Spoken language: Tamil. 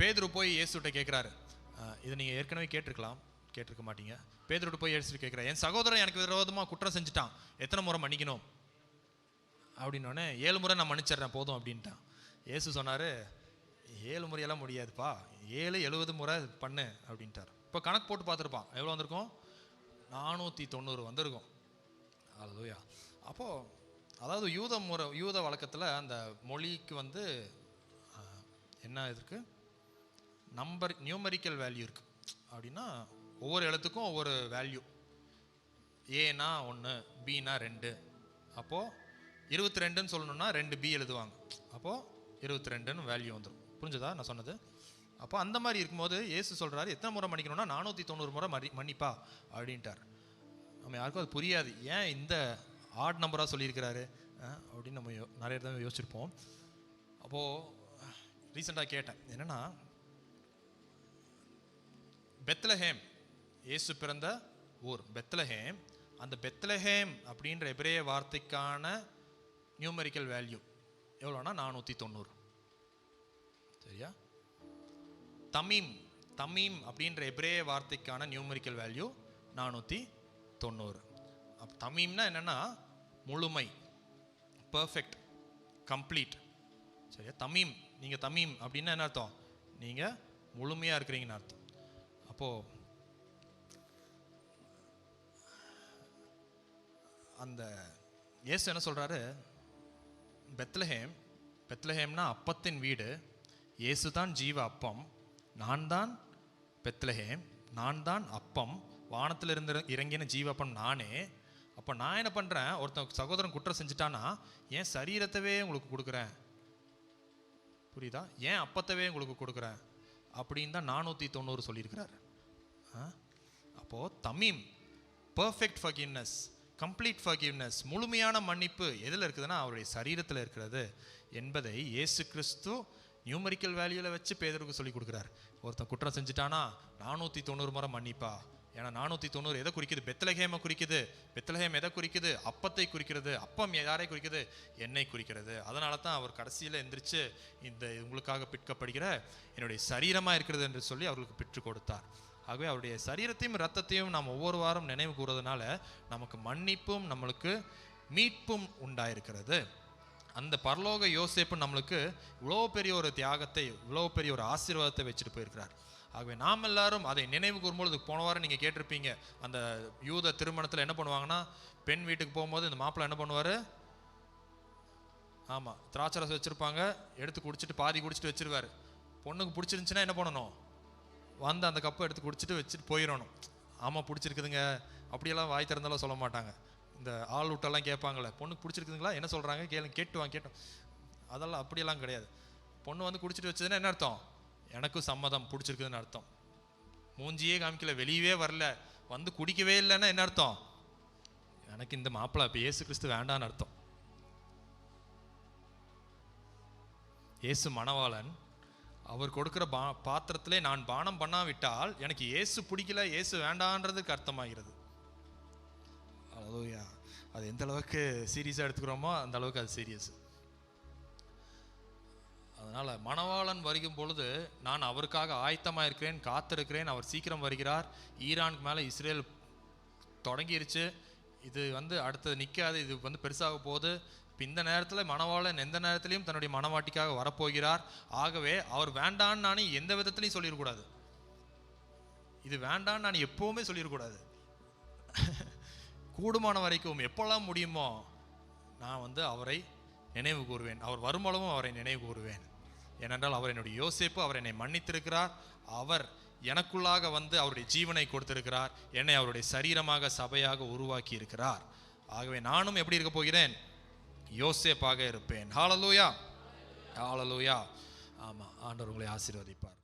பேதுரு போய் இயேசுகிட்ட கேட்குறாரு இதை நீங்கள் ஏற்கனவே கேட்டிருக்கலாம். கேட்டிருக்க மாட்டீங்க. பேதுருட்டு போய் இயேசுட்டு கேட்குறேன் என் சகோதரன் எனக்கு விரோதமாக குற்றம் செஞ்சுட்டான். எத்தனை முறை மன்னிக்கணும்? அப்படின்னோடனே ஏழு முறை நான் மன்னிச்சிடுறேன் போதும் அப்படின்ட்டான். இயேசு சொன்னார் ஏழு முறையெல்லாம் முடியாதுப்பா. ஏழு எழுபது முறை பண்ணு அப்படின்ட்டார். இப்போ கணக்கு போட்டு பார்த்துருப்பான். எவ்வளோ வந்திருக்கும்? நானூற்றி தொண்ணூறு வந்திருக்கும். அதுவையா அப்போது அதாவது யூத முறை யூத வழக்கத்தில் அந்த மொழிக்கு வந்து என்ன இருக்குது நம்பர் நியூமரிக்கல் வேல்யூ இருக்குது அப்படின்னா ஒவ்வொரு எழுத்துக்கும் ஒவ்வொரு வேல்யூ ஏனா ஒன்று பினா ரெண்டு. அப்போது இருபத்தி ரெண்டுன்னு சொல்லணுன்னா ரெண்டு பி எழுதுவாங்க. அப்போது இருபத்தி ரெண்டுன்னு வேல்யூ வந்துடும் புரிஞ்சுதா? நான் சொன்னது. அப்போ அந்த மாதிரி இருக்கும்போது ஏசு சொல்கிறாரு எத்தனை முறை மன்னிக்கணும்னா நானூற்றி தொண்ணூறு முறை மறி மன்னிப்பா. அப்படின்ட்டார். நம்ம யாருக்கும் அது புரியாது. ஏன் இந்த ஆட் நம்பராக சொல்லியிருக்கிறாரு? அப்படின்னு நம்ம யோ- நிறைய தடவை யோசிச்சிருப்போம். அப்போது ரீசெண்டாக கேட்டேன். என்னென்னா பெத்லஹேம். இயேசு பிறந்த ஊர் பெத்லஹேம். அந்த பெத்லஹேம் அப்படின்ற எபிரேய வார்த்தைக்கான நியூமரிக்கல் வேல்யூ எவ்வளோனா நானூற்றி தொண்ணூறு சரியா? தமீம் தமீம் அப்படின்ற எபிரேய வார்த்தைக்கான நியூமரிக்கல் வேல்யூ நானூற்றி தொண்ணூறு அப் தமீம்னா என்னென்னா முழுமை பர்ஃபெக்ட் கம்ப்ளீட் சரியா? தமீம் நீங்கள் தமீம் அப்படின்னா என்ன அர்த்தம்? நீங்கள் முழுமையாக இருக்கிறீங்கன்னு அர்த்தம். அப்போது அந்த இயேசு என்ன சொல்கிறாரு பெத்லஹேம் பெத்லஹேம்னா அப்பத்தின் வீடு. இயேசு தான் ஜீவ அப்பம். நான் தான் பெத்லஹேம் நான் தான் அப்பம். வானத்தில் இருந்து இறங்கின ஜீவ அப்பம் நானே. அப்போ நான் என்ன பண்ணுறேன் ஒருத்தன் சகோதரன் குற்றம் செஞ்சுட்டானா என் சரீரத்தவே உங்களுக்கு கொடுக்குறேன். புரியுதா? ஏன் அப்பத்தவே உங்களுக்கு கொடுக்குறேன். அப்படின்னு தான் நானூற்றி தொண்ணூறு சொல்லியிருக்கிறார். ஆ? அப்போ Tamim perfect forgiveness complete forgiveness முழுமையான மன்னிப்பு எதில் இருக்குதுன்னா அவருடைய சரீரத்தில் இருக்கிறது என்பதை இயேசு கிறிஸ்து நியூமரிக்கல் வேல்யூவில் வச்சு பேதருக்கு சொல்லி கொடுக்குறார். ஒருத்தன் குற்றம் செஞ்சுட்டானா நானூற்றி தொண்ணூறு முறை மன்னிப்பா. ஏன்னா நானூற்றி தொண்ணூறு எதை குறிக்குது? பெத்தலகேமை குறிக்குது. பெத்தலகேம் எதை குறிக்குது? அப்பத்தை குறிக்கிறது. அப்பம் யாரை குறிக்குது? என்னை குறிக்கிறது. அதனால தான் அவர் கடைசியில் எந்திரிச்சு இந்த உங்களுக்காக பிற்கப்படுகிற என்னுடைய சரீரமாக இருக்கிறது என்று சொல்லி அவர்களுக்கு பெற்றுக் கொடுத்தார். ஆகவே அவருடைய சரீரத்தையும் ரத்தத்தையும் நாம் ஒவ்வொரு வாரம் நினைவு கூறுறதுனால நமக்கு மன்னிப்பும் நம்மளுக்கு மீட்பும் உண்டாயிருக்கிறது. அந்த பரலோக யோசிப்பு நம்மளுக்கு இவ்வளோ பெரிய ஒரு தியாகத்தை இவ்வளோ பெரிய ஒரு ஆசீர்வாதத்தை வச்சுட்டு போயிருக்கிறார். ஆகவே நாம் எல்லாரும் அதை நினைவு கூறும்பொழுது போன வாரம் நீங்கள் கேட்டிருப்பீங்க அந்த யூத திருமணத்தில் என்ன பண்ணுவாங்கன்னா பெண் வீட்டுக்கு போகும்போது இந்த மாப்பிள்ளை என்ன பண்ணுவார்? ஆமாம் திராட்சை ரசம் வச்சுருப்பாங்க எடுத்து குடிச்சிட்டு பாதி குடிச்சிட்டு வச்சிருவாரு. பொண்ணுக்கு பிடிச்சிருந்துச்சின்னா என்ன பண்ணணும்? வந்து அந்த கப்பை எடுத்து குடிச்சிட்டு வச்சுட்டு போயிடணும் ஆமாம் பிடிச்சிருக்குதுங்க. அப்படியெல்லாம் வாய் திறந்தாலும் சொல்ல மாட்டாங்க. இந்த ஆள் விட்டெல்லாம் கேட்பாங்களே பொண்ணுக்கு பிடிச்சிருக்குதுங்களா? என்ன சொல்கிறாங்க கேளு கேட்டுவாங்க கேட்டோம் அதெல்லாம் அப்படியெல்லாம் கிடையாது. பொண்ணு வந்து குடிச்சிட்டு வச்சதுன்னா என்ன அர்த்தம்? எனக்கும் சம்மதம் பிடிச்சிருக்குதுன்னு அர்த்தம். மூஞ்சியே காமிக்கல வெளியவே வரல. வந்து குடிக்கவே இல்லைன்னா என்ன அர்த்தம்? எனக்கு இந்த மாப்பிள்ளை இப்போ ஏசு கிறிஸ்து வேண்டான்னு அர்த்தம். ஏசு மணவாளன் அவர் கொடுக்குற பா பாத்திரத்திலே நான் பானம் பண்ணாவிட்டால் எனக்கு இயேசு பிடிக்கல இயேசு வேண்டான்றதுக்கு அர்த்தமாகிறது. அவ்வளோயா அது எந்த அளவுக்கு சீரியஸாக எடுத்துக்கிறோமோ அந்த அளவுக்கு அது சீரியஸ் அதனால் மணவாளன் வருகும் பொழுது நான் அவருக்காக ஆயத்தமாக இருக்கிறேன் காத்திருக்கிறேன் அவர் சீக்கிரம் வருகிறார். ஈரானுக்கு மேலே இஸ்ரேல் தொடங்கிருச்சு. இது வந்து அடுத்தது நிற்காது இது வந்து பெருசாக போகுது. இப்போ இந்த நேரத்தில் மணவாளன் எந்த நேரத்திலையும் தன்னுடைய மணவாட்டிக்காக வரப்போகிறார். ஆகவே அவர் வேண்டான்னு நான் எந்த விதத்துலையும் சொல்லிடக்கூடாது. இது வேண்டான்னு நான் எப்போவுமே சொல்லிடக்கூடாது. கூடுமான வரைக்கும் எப்போல்லாம் முடியுமோ நான் வந்து அவரை நினைவு கூறுவேன். அவர் வருமளவும் அவரை நினைவு கூறுவேன். ஏனென்றால் அவர் என்னுடைய யோசிப்பு அவர் என்னை மன்னித்திருக்கிறார். அவர் எனக்குள்ளாக வந்து அவருடைய ஜீவனை கொடுத்திருக்கிறார். என்னை அவருடைய சரீரமாக சபையாக உருவாக்கி இருக்கிறார் ஆகவே நானும் எப்படி இருக்க போகிறேன்? யோசேப்பாக இருப்பேன். ஹாலலூயா ஹாலலூயா ஆமாம் ஆண்டவர் உங்களை ஆசீர்வதிப்பார்.